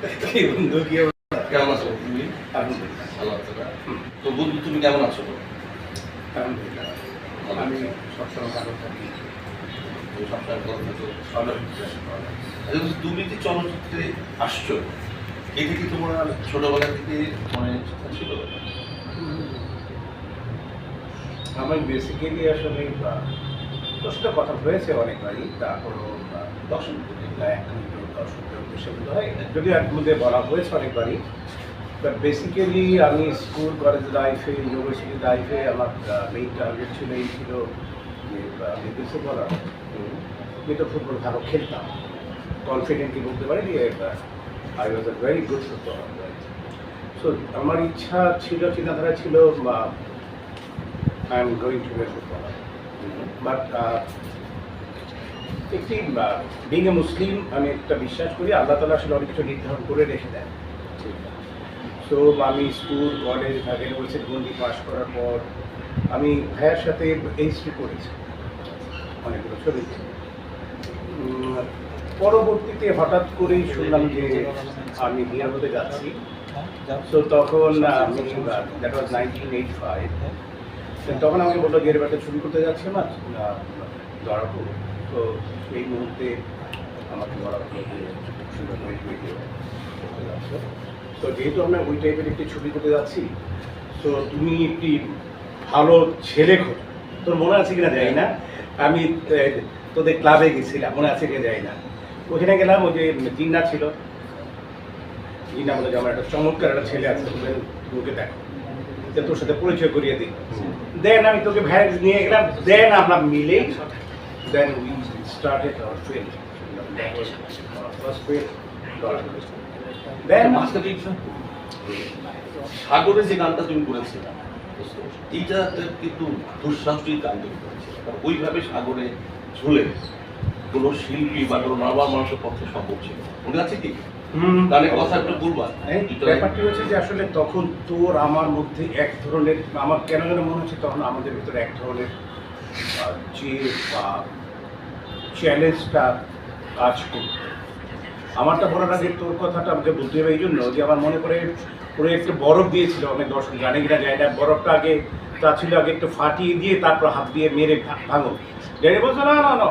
কি বন্ধু কি কেমন আছো? তুমি? আলহামদুলিল্লাহ। আছো তো বন্ধু তুমি কেমন আছো? আলহামদুলিল্লাহ। আমি সবসময় ভালো থাকি। তুমি আচ্ছা, তুমি যে চলচ্চিত্রে আসছো এটা কি তোমার ছোটবেলা থেকে মনে ছিল? আমার বেসিক্যালি আসলে সাথে কথা হয়েছে অনেকবারই তারপরও দর্শন এক বলতে হয় যদিও এক মধ্যে বলা হয়েছে অনেকবারই বেসিক্যালি আমি স্কুল কলেজ লাইফে ইউনিভার্সিটি লাইফে আমার মেইন টার্গেট ছিল এই ছিল আমি কিন্তু ফুটবল ভালো খেলতাম। কনফিডেন্টলি বলতে পারি যে I was a very good footballer so আমার ইচ্ছা ছিল, চিন্তাধারা ছিল বা I am going to but একটি বিং এ মুসলিম আমি একটা বিশ্বাস করি, আল্লাহ তালা আসলে অনেক কিছু নির্ধারণ করে রেখে দেন। তো আমি স্কুল কলেজ ঢাকা ইউনিভার্সিটি গন্ডি পাশ করার পর আমি ভাইয়ের সাথে এইচডি করেছি অনেকগুলো ছবি। পরবর্তীতে হঠাৎ করেই শুনলাম যে আমি বিয়ে হতে যাচ্ছি। তো তখন আমি that was nineteen eight five তখন আমাকে বলল যে, এর ছবি করতে যাচ্ছে না ধরা করব তো এই মুহূর্তে আমাকে বলা সুন্দর তো যেহেতু আমরা ওই টাইপের একটি ছবি করতে যাচ্ছি, তো তুমি একটি ভালো ছেলে খোঁজ। তোর মনে আছে কিনা যাই না। আমি তোদের ক্লাবে গেছিলাম, মনে আছে কিনা যাই না। ওখানে গেলাম, ওই যে জিন্না ছিল। জিন্না বলে যে আমার একটা চমৎকার একটা ছেলে আছে, তোকে দেখো। তোর সাথে পরিচয় করিয়ে দিই। দেন আমি তোকে ভ্যান নিয়ে গেলাম। দেন আমরা মিলেই then we started our film first film then মাঝখানে একটু সাগরে যে গানটা তুমি করেছিলে এইটা কিন্তু দুঃসাহসিক গান তুমি করেছিলে। ওইভাবে সাগরে ঝুলে কোনো শিল্পী বা কোনো নর্মাল মানুষের পক্ষে সম্ভব ছিল মনে আছে কি? গানের কথা একটু বলবা। ব্যাপারটি হচ্ছে যে আসলে তখন তোর আমার মধ্যে এক ধরনের আমার কেন যেন মনে হচ্ছে তখন আমাদের ভিতরে এক ধরনের যে চ্যালেঞ্জটা কাজ করত আমারটা বলার আগে তোর কথাটা আমাকে বলতে হবে এই জন্য যে আমার মনে করে ওরা একটু বরফ দিয়েছিল অনেক দর্শক জানে কিনা যায় না। বরফটা আগে, তা ছিল আগে একটু ফাটিয়ে দিয়ে তারপর হাত দিয়ে মেরে ভাঙো। যাই বলছো, না না না।